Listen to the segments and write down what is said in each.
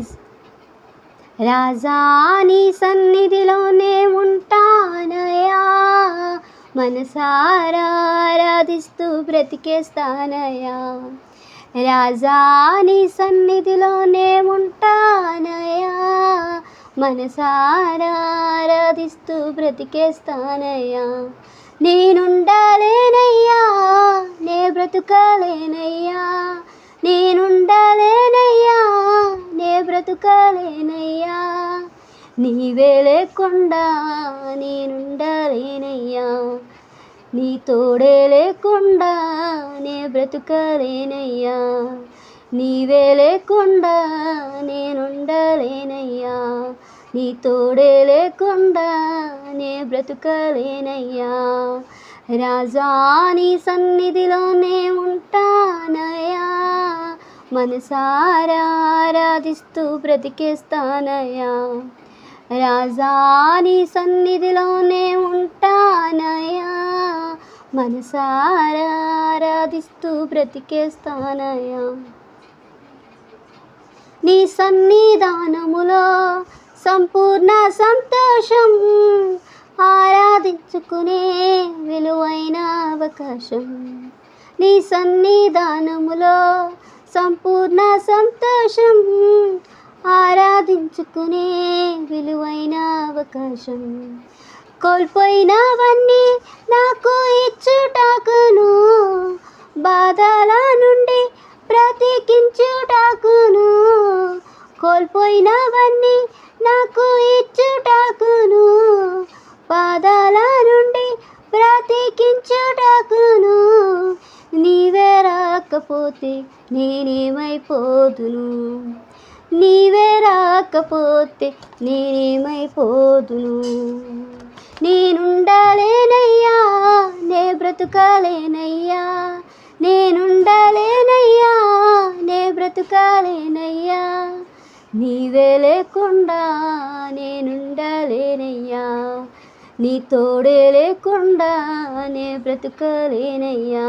రాజ్ రాజాని సన్నిధిలోనే ఉంటానయా? మనసారా ఆరాధిస్తూ బ్రతికేస్తానయా? రాజాని సన్నిధిలోనే ఉంటానయా? మనసారా ఆరాధిస్తూ బ్రతికేస్తానయ్యా నేనుండలేనయ్యా నే బ్రతుకలేనయ్యా. నేనుండాలేనయ్యా బ్రతుకాలేనయ్యా. నీవే లేకుండా నేనుండలేనయ్యా. నీ తోడే లేకుండా నే బ్రతుకలేనయ్యా. నీవే లేకుండా నేనుండలేనయ్యా. నీ తోడే లేకుండా నే బ్రతుకలేనయ్యా. రాజా నీ సన్నిధిలోనే ఉంటానయ్యా. మనసారా ఆరాధిస్తూ బ్రతికేస్తానయ్యా. రాజాని సన్నిధిలోనే ఉంటానయ్యా. మనసారా ఆరాధిస్తూ బ్రతికేస్తానయ్యా. నీ సన్నిధానములో సంపూర్ణ సంతోషం ఆరాధించుకునే విలువైన అవకాశం. నీ సన్నిధానములో సంపూర్ణ సంతోషం. ఆరాధించుకునే విలువైన అవకాశం. కోల్పోయినవన్నీ నాకు ఇచ్చుటాకును. బాధల నుండి ప్రతీకించుటాకును కోల్పోయినవన్నీ నాకు ఇచ్చుటాకును. బాధల నుండి ప్రతీకించు రాకపోతే నేనేమైపోదును? నీవే రాకపోతే నేనేమైపోదును? నేనుండాలేనయ్యా నే బ్రతుకాలేనయ్యా. నేనుండాలేనయ్యా నే బ్రతుకాలేనయ్యా. నీవే లేకుండా నేనుండాలేనయ్యా. నీ తోడే లేకుండా నే బ్రతుకలేనయ్యా.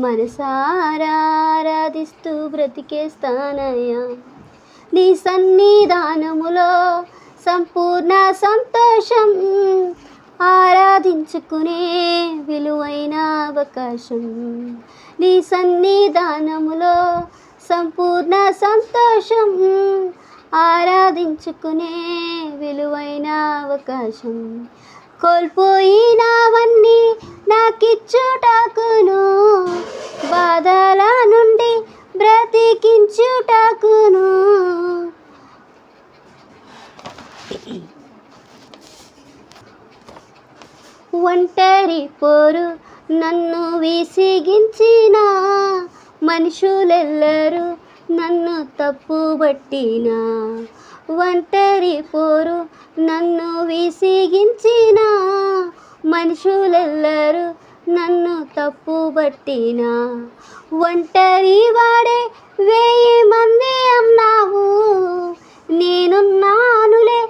మనసారాధిస్తూ బ్రతికేస్తానయ్యా నీ సన్నిధానములో సంపూర్ణ సంతోషం ఆరాధించుకునే విలువైన అవకాశం. నీ సన్నిధానములో సంపూర్ణ సంతోషం ఆరాధించుకునే విలువైన అవకాశం. కోల్పోయినవన్నీ నాకిచ్చుటాకును. బాధల నుండి బ్రతికించుటాకును. ఒంటరి పోరు నన్ను విసిగించిన మనుషులెల్లరూ నన్ను తప్పుబట్టిన. ఒంటరి పోరు నన్ను విసిగించిన మనుషులెల్లరూ నన్ను తప్పు పట్టినా. ఒంటరి వాడే వేయి మంది అన్నావు. నేనున్నానులే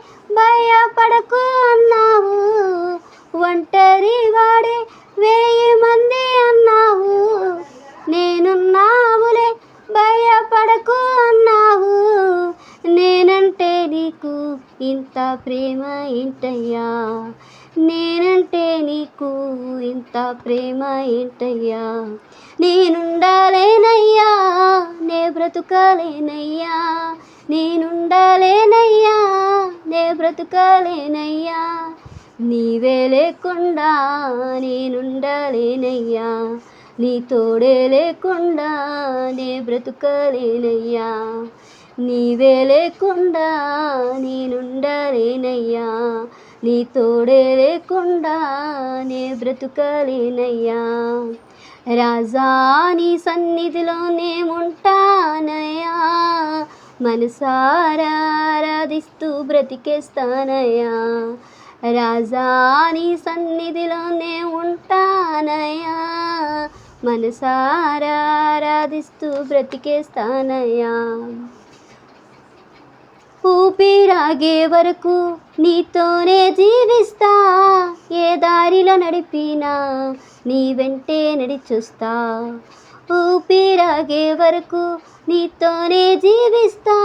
నీకు ఇంత ప్రేమ ఏంటయ్యా? నేనంటే నీకు ఇంత ప్రేమ ఏంటయ్యా? నేనుండాలేనయ్యా నే బ్రతుకలేనయ్యా. నేనుండాలేనయ్యా నే బ్రతుకలేనయ్యా. నీవే లేకుండా నేనుండలేనయ్యా. నీ తోడే లేకుండా నే బ్రతుకలేనయ్యా. నీవే లేకుండా నేనుండలేనయ్యా. నీ తోడే లేకుండా నే బ్రతుకలేనయ్యా. రాజా నీ సన్నిధిలో నేముంటానయ్యా మనసారా ఆరాధిస్తూ బ్రతికేస్తానయ్యా. రాజా నీ సన్నిధిలోనే ఉంటానయ్యా మనసారా ఆరాధిస్తూ బ్రతికేస్తానయ్యా. ఊపిరాగే వరకు నీతోనే జీవిస్తా. ఏ దారిలో నడిపినా నీ వెంటే నడిచూస్తా. ఊపిరాగే వరకు నీతోనే జీవిస్తా.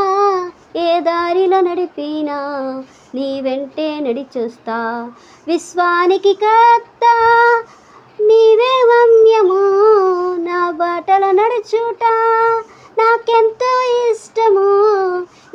ఏ దారిలో నడిపినా నీ వెంటే నడిచూస్తా. విశ్వానికి కర్త నీవే గమ్యము నా బాటలో నడుచుట నాకెంతో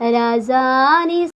రాజా నీ